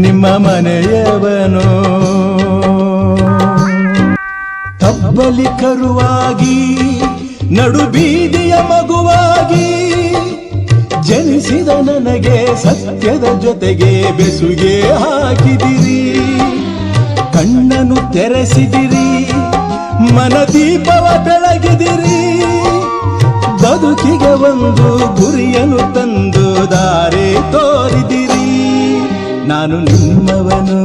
ನಿಮ್ಮ ಮನೆಯವನು. ತಬ್ಬಲಿ ಕರುವಾಗಿ, ನಡು ಬೀದಿಯ ಮಗುವಾಗಿ, ಜನಿಸಿದ ನನಗೆ ಸತ್ಯದ ಜೊತೆಗೆ ಬೆಸುಗೆ ಹಾಕಿದಿರಿ. ಕಣ್ಣನ್ನು ತೆರೆಸಿದಿರಿ, ಮನದೀಪವ ಬೆಳಗಿದಿರಿ. ಬದುಕಿಗೆ ಒಂದು ಗುರಿಯನ್ನು ತಂದು ನಾನು ನಿಮ್ಮವನು